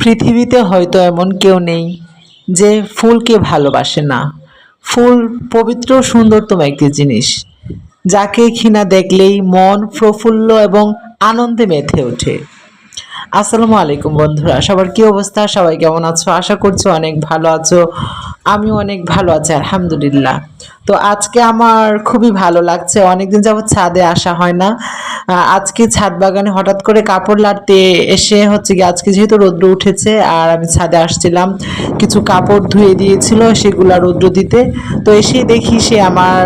পৃথিবীতে হয়তো এমন কেউ নেই যে ফুলকে ভালোবাসে না। ফুল পবিত্র সুন্দরতম একটি জিনিস, যাকে কিনা দেখলেই মন প্রফুল্ল এবং আনন্দে মেতে ওঠে। আসসালামু আলাইকুম বন্ধুরা, সবার কি অবস্থা? সবাই কেমন আছো? আশা করছ অনেক ভালো আছো। আমিও অনেক ভালো আছি, আলহামদুলিল্লাহ। তো আজকে আমার খুবই ভালো লাগছে। অনেকদিন যাবত ছাদে আসা হয় না। আজকে ছাদ বাগানে হঠাৎ করে কাপড় লাড়তে এসে হচ্ছে কি আজকে যেহেতু রৌদ্র উঠেছে, আর আমি ছাদে আসছিলাম, কিছু কাপড় ধুয়ে দিয়েছিল সেগুলো রৌদ্র দিতে। তো এসে দেখি সে আমার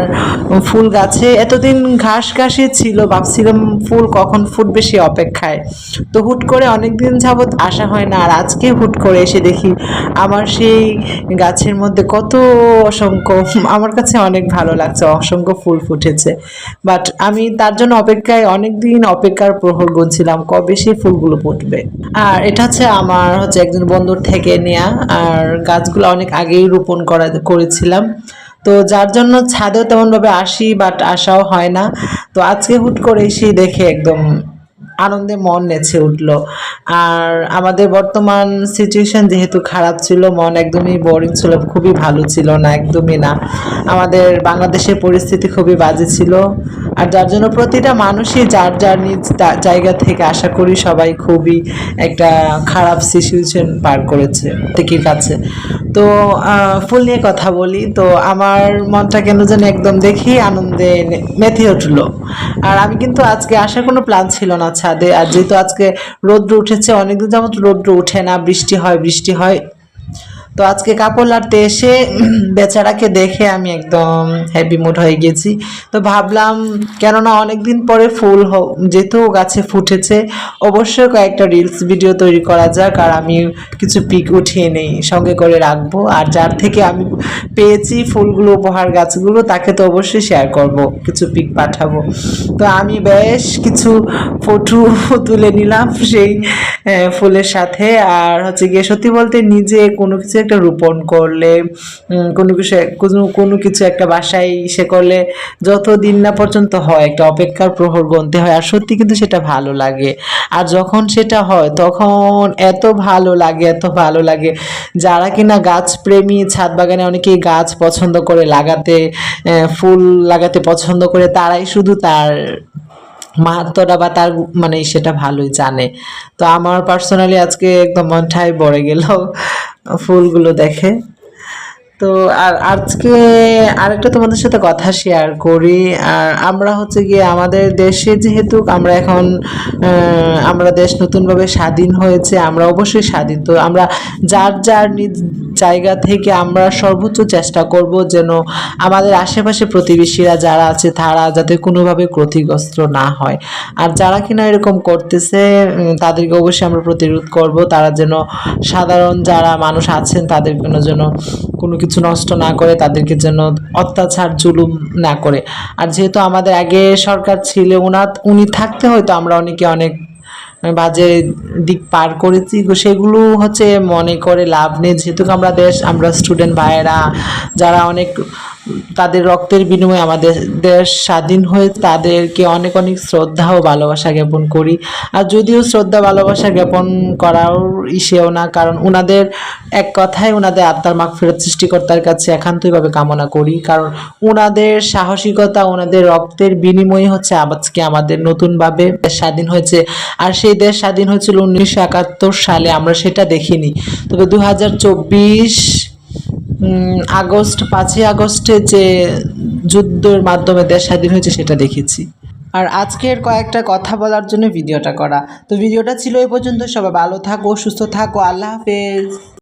ফুল গাছে, এতদিন ঘাস ঘাসে ছিল, ভাবছিলাম ফুল কখন ফুটবে সে অপেক্ষায়। তো হুট করে অনেক দিন যাবৎ আসা হয় না, আর আজকে হুট করে এসে দেখি আমার সেই গাছের মধ্যে কত অসংখ্য, আমার কাছে অনেক ভালো লাগছে, অসংখ্য ফুল ফুটেছে। বাট আমি তার জন্য অপেক্ষায় অনেক দিন অপেক্ষার প্রহর গুনছিলাম, কবে সেই ফুলগুলো ফুটবে। আর এটা হচ্ছে আমার হচ্ছে একজন বন্ধুর থেকে নেয়া, আর গাছগুলো অনেক আগেই রোপণ করা, করেছিলাম। তো যার জন্য ছাদেও তেমনভাবে আসি বাট আসাও হয় না। তো আজকে হুট করে এসে দেখে একদম আনন্দে মন নেচে উঠল। আর আমাদের বর্তমান সিচুয়েশন যেহেতু খারাপ ছিল, মন একদমই বোরিং ছিল, খুবই ভালো ছিল না, একদমই না। আমাদের বাংলাদেশের পরিস্থিতি খুবই বাজে ছিল। আর যার জন্য প্রতিটা মানুষই যার যার নিজ জায়গা থেকে আশা করি সবাই খুবই একটা খারাপ সিচুয়েশন পার করেছে প্রত্যেকের কাছে তো ফুল নিয়ে কথা বলি। তো, আমার মনটা কেন যেন একদম দেখি আনন্দে মেতে উঠল। আর আমি কিন্তু আজকে আসার কোনো প্ল্যান ছিল না ছাদে। আর যেহেতু আজকে রোদ্র উঠেছে, অনেকদিন যেমন রৌদ্র উঠে না, বৃষ্টি হয় বৃষ্টি হয়। তো আজকে কাপড় লাড়তে এসে বেচারাকে দেখে আমি একদম হ্যাপি মুড হয়ে গেছি। তো ভাবলাম, কেননা অনেকদিন পরে ফুল যেহেতু গাছে ফুটেছে, অবশ্যই কয়েকটা রিলস ভিডিও তৈরি করা যাক আর আমি কিছু পিক উঠিয়ে নেই, সঙ্গে করে রাখব। আর যার থেকে আমি পেয়েছি ফুলগুলো, উপহার গাছগুলো, তাকে তো অবশ্যই শেয়ার করব, কিছু পিক পাঠাবো। তো আমি বেশ কিছু ফটো তুলে নিলাম সেই ফুলের সাথে। আর হচ্ছে গিয়ে সত্যি বলতে নিজে কোনো কিছু একটা রোপণ করলে কোনো কিছু, কোনো কোনো কিছু একটা বাসায় সে করলে যত দিন না পর্যন্ত হয়, একটা অপেক্ষার প্রহর গন্তে হয়। আর সত্যি কিন্তু সেটা ভালো লাগে। আর যখন সেটা হয়, তখন এত ভালো লাগে, এত ভালো লাগে। যারা কিনা গাছ প্রেমী, ছাদ বাগানে অনেকেই গাছ পছন্দ করে লাগাতে ফুল লাগাতে পছন্দ করে, তারাই শুধু তার মাহাত্মটা বা তার মানে সেটা ভালোই জানে। তো আমার পার্সোনালি আজকে একদম মনটাই ভরে গেল। ফুলগুলো দেখে। তো আর আজকে আরেকটা তোমাদের সাথে কথা শেয়ার করি। আর আমরা হচ্ছে গিয়ে আমাদের দেশে যেহেতু আমরা এখন আমরা দেশ নতুনভাবে স্বাধীন হয়েছে, আমরা অবশ্যই স্বাধীন। তো আমরা যার যার নিজ জায়গা থেকে আমরা সর্বোচ্চ চেষ্টা করব যেন আমাদের আশেপাশে প্রতিবেশীরা যারা আছে তারা যাতে কোনোভাবে ক্ষতিগ্রস্ত না হয়। আর যারা কিনা এরকম করতেছে তাদেরকে অবশ্যই আমরা প্রতিরোধ করব। তারা যেন সাধারণ যারা মানুষ আছেন তাদের জন্য যেন কোনো কিছু নষ্ট না করে তাদেরকে যেন অত্যাচার জুলুম না করে। আর যেহেতু আমাদের আগে সরকার ছিল ওনা উনি থাকতে হয়তো আমরা অনেকে অনেক বাজে দিক পার করেছি সেগুলো হচ্ছে মনে করে লাভ নেই। যেহেতু আমরা দেশ, আমরা স্টুডেন্ট ভাইয়েরা, যারা অনেক তাদের রক্তের বিনিময়ে আমাদের দেশ স্বাধীন হয়ে তাদেরকে অনেক অনেক শ্রদ্ধা ও ভালোবাসা জ্ঞাপন করি। আর যদিও শ্রদ্ধা, ভালোবাসা জ্ঞাপন করাও ইসেও না, কারণ ওনাদের এক কথায় ওনাদের আত্মার মাগ ফেরত সৃষ্টিকর্তার কাছে একান্তইভাবে কামনা করি। কারণ ওনাদের সাহসিকতা ওনাদের রক্তের বিনিময়ে হচ্ছে আজকে আমাদের নতুনভাবে স্বাধীন হয়েছে। আর সেই দেশ স্বাধীন হয়েছিল উনিশশো একাত্তর সালে, আমরা সেটা দেখিনি। তবে দু হাজার চব্বিশ আগস্ট, পাঁচই আগস্টে যে যুদ্ধের মাধ্যমে দেশ স্বাধীন হয়েছে সেটা দেখেছি। আর আজকের কয়েকটা কথা বলার জন্য ভিডিওটা করা। তো ভিডিওটা ছিল এই পর্যন্ত। সবাই ভালো থাকো, সুস্থ থাকো। আল্লাহ হাফেজ।